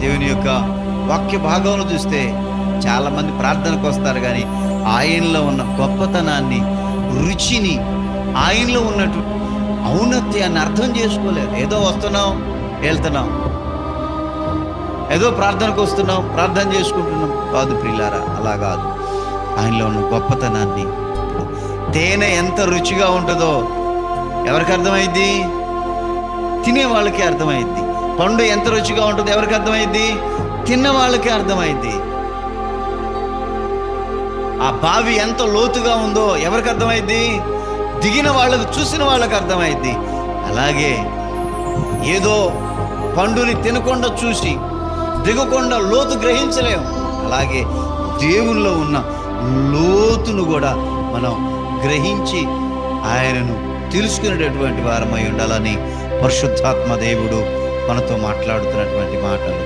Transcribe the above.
దేవుని యొక్క వాక్య భాగంలో చూస్తే చాలామంది ప్రార్థనకు వస్తారు కానీ ఆయనలో ఉన్న గొప్పతనాన్ని రుచిని ఆయనలో ఉన్నట్టు ఔన్నత్యాన్ని అర్థం చేసుకోలేదు ఏదో వస్తున్నాం వెళ్తున్నాం. ఏదో ప్రార్థనకు వస్తున్నాం ప్రార్థన చేసుకుంటున్నాం. కాదు ప్రియులారా అలా కాదు. ఆయనలో ఉన్న గొప్పతనాన్ని తేనె ఎంత రుచిగా ఉంటుందో ఎవరికి అర్థమైంది తినే వాళ్ళకి అర్థమైంది పండు ఎంత రుచిగా ఉంటుందో ఎవరికి అర్థమైంది? తిన్న వాళ్ళకి అర్థమైంది. ఆ బావి ఎంత లోతుగా ఉందో ఎవరికి అర్థమైంది? దిగిన వాళ్ళకు చూసిన వాళ్ళకి అర్థమైంది. అలాగే ఏదో పండుని తినకుండా చూసి దిగకుండా లోతు గ్రహించలేము అలాగే దేవుల్లో ఉన్న లోతును కూడా మనం గ్రహించి ఆయనను తెలుసుకునేటటువంటి వారమై ఉండాలని పరిశుద్ధాత్మ దేవుడు మనతో మాట్లాడుతున్నటువంటి మాటలు.